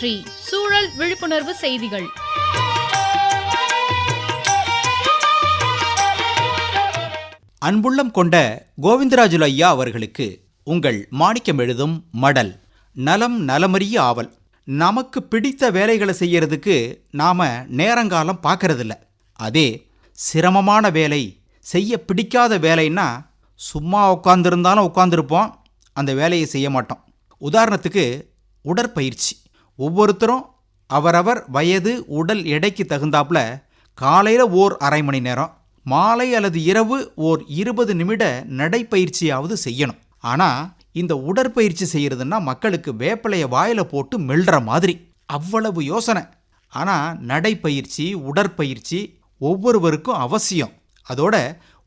சுற்றி சூழல் விழிப்புணர்வு செய்திகள். அன்புள்ளம் கொண்ட கோவிந்தராஜுல ஐயா அவர்களுக்கு உங்கள் மாணிக்கம் எழுதும் மடல் நலம் நலமறிய ஆவல். நமக்கு பிடித்த வேலைகளை செய்யறதுக்கு நாம நேரங்காலம் பார்க்கறதில்ல அதே சிரமமான வேலை செய்ய பிடிக்காத வேலைன்னா சும்மா உட்காந்துருந்தாலும் உட்காந்துருப்போம் அந்த வேலையை செய்ய மாட்டோம். உதாரணத்துக்கு உடற்பயிற்சி. ஒவ்வொருத்தரும் அவரவர் வயது உடல் எடைக்கு தகுந்தாப்புல காலையில் ஓர் அரை மணி நேரம் மாலை அல்லது இரவு ஓர் இருபது நிமிட நடைப்பயிற்சியாவது செய்யணும். ஆனால் இந்த உடற்பயிற்சி செய்கிறதுன்னா மக்களுக்கு வேப்பிலையை வாயில் போட்டு மெல்ற மாதிரி. அவ்வளவு யோசனை. ஆனால் நடைப்பயிற்சி உடற்பயிற்சி ஒவ்வொருவருக்கும் அவசியம். அதோட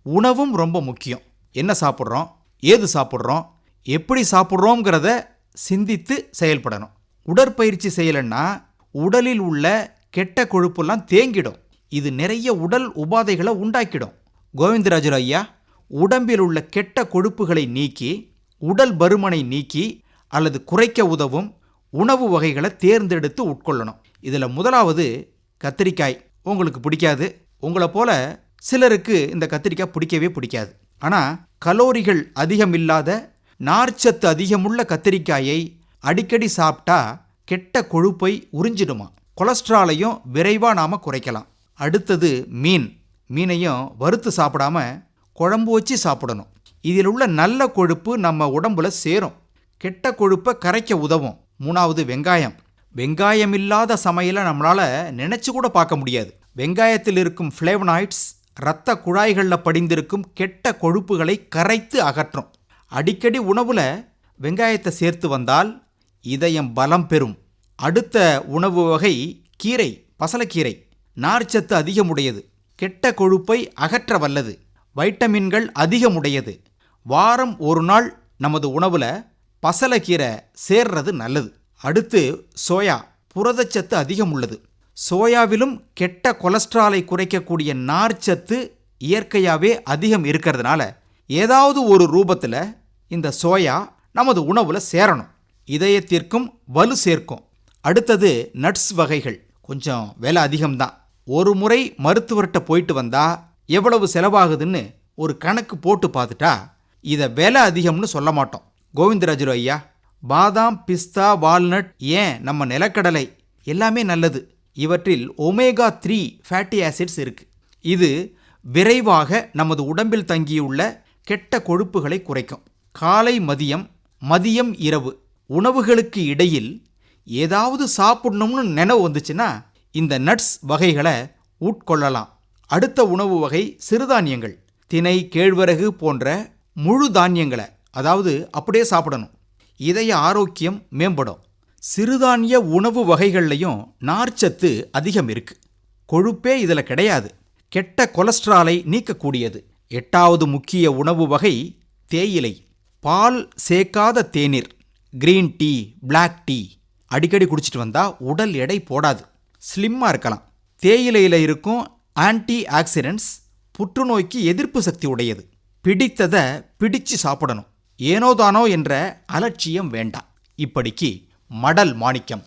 உணவும் ரொம்ப முக்கியம். என்ன சாப்பிட்றோம்? ஏது சாப்பிட்றோம்? எப்படி சாப்பிட்றோங்கிறத சிந்தித்து செயல்படணும். உடற்பயிற்சி செய்யலைன்னா உடலில் உள்ள கெட்ட கொழுப்பெல்லாம் தேங்கிடும். இது நிறைய உடல் உபாதைகளை உண்டாக்கிடும். கோவிந்தராஜர் ஐயா உடம்பில் உள்ள கெட்ட கொழுப்புகளை நீக்கி உடல் பருமனை நீக்கி அல்லது குறைக்க உதவும் உணவு வகைகளை தேர்ந்தெடுத்து உட்கொள்ளணும். இதில் முதலாவது கத்திரிக்காய். உங்களுக்கு பிடிக்காது. உங்களை போல சிலருக்கு இந்த கத்திரிக்காய் பிடிக்கவே பிடிக்காது. ஆனால் கலோரிகள் அதிகம் இல்லாத நார்ச்சத்து அதிகமுள்ள கத்திரிக்காயை அடிக்கடி சாப்பிட்டா கெட்ட கொழுப்பை உறிஞ்சிடுமா? கொலஸ்ட்ராலையும் விரைவாக நாம் குறைக்கலாம். அடுத்தது மீன். மீனையும் வறுத்து சாப்பிடாம குழம்பு வச்சு சாப்பிடணும். இதில் உள்ள நல்ல கொழுப்பு நம்ம உடம்புல சேரும். கெட்ட கொழுப்பை கரைக்க உதவும். மூணாவது வெங்காயம். வெங்காயம் இல்லாத சமையலை நம்மளால் நினச்சி கூட பார்க்க முடியாது. வெங்காயத்தில் இருக்கும் ஃப்ளேவனாய்ட்ஸ் இரத்த குழாய்களில் படிந்திருக்கும் கெட்ட கொழுப்புகளை கரைத்து அகற்றும். அடிக்கடி உணவில் வெங்காயத்தை சேர்த்து வந்தால் இதயம் பலம் பெறும். அடுத்த உணவு வகை கீரை பசலக்கீரை. நார்ச்சத்து அதிகமுடையது. கெட்ட கொழுப்பை அகற்ற வல்லது. வைட்டமின்கள் அதிகமுடையது. வாரம் ஒரு நாள் நமது உணவில் பசலக்கீரை சேர்றது நல்லது. அடுத்து சோயா புரதச்சத்து அதிகம் உள்ளது சோயாவிலும் கெட்ட கொலஸ்ட்ராலை குறைக்கக்கூடிய நார்ச்சத்து இயற்கையாகவே அதிகம் இருக்கிறதுனால ஏதாவது ஒரு ரூபத்தில் இந்த சோயா நமது உணவில் சேரணும். இதயத்திற்கும் வலு சேர்க்கும். அடுத்தது நட்ஸ் வகைகள். கொஞ்சம் விலை அதிகம்தான். ஒரு முறை மருத்துவர்கிட்ட போயிட்டு வந்தா எவ்வளவு செலவாகுதுன்னு ஒரு கணக்கு போட்டு பார்த்துட்டா இதை விலை அதிகம்னு சொல்ல மாட்டோம். கோவிந்தராஜு ஐயா பாதாம் பிஸ்தா வால்நட் ஏன் நம்ம நிலக்கடலை எல்லாமே நல்லது. இவற்றில் ஒமேகா த்ரீ ஃபேட்டி ஆசிட்ஸ் இருக்கு. இது விரைவாக நமது உடம்பில் தங்கியுள்ள கெட்ட கொழுப்புகளை குறைக்கும். காலை மதியம் மதியம் இரவு. உணவுகளுக்கு இடையில் ஏதாவது சாப்பிடணும்னு நினைவு வந்துச்சுன்னா இந்த நட்ஸ் வகைகளை உட்கொள்ளலாம். அடுத்த உணவு வகை சிறுதானியங்கள் தினை கேழ்வரகு போன்ற முழு தானியங்களை அதாவது அப்படியே சாப்பிடணும். இதய ஆரோக்கியம் மேம்படும். சிறுதானிய உணவு வகைகள்லையும் நார்ச்சத்து அதிகம் இருக்கு. கொழுப்பே இதில் கிடையாது. கெட்ட கொலஸ்ட்ராலை நீக்கக்கூடியது. எட்டாவது முக்கிய உணவு வகை தேயிலை. பால் சேர்க்காத தேநீர். கிரீன் டீ பிளாக் டீ அடிக்கடி குடிச்சிட்டு வந்தால் உடல் எடை போடாது. ஸ்லிம்மாக இருக்கலாம். தேயிலையில் இருக்கும் ஆன்டி ஆக்சிடென்ட்ஸ் புற்றுநோய்க்கு எதிர்ப்பு சக்தி உடையது. பிடித்ததை பிடிச்சு சாப்பிடணும். ஏனோதானோ என்ற அலட்சியம் வேண்டாம். இப்படிக்கு மடல் மாணிக்கம்.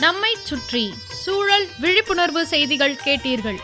நம்மை சுற்றி சூழல் விழிப்புணர்வு செய்திகள் கேட்டீர்கள்.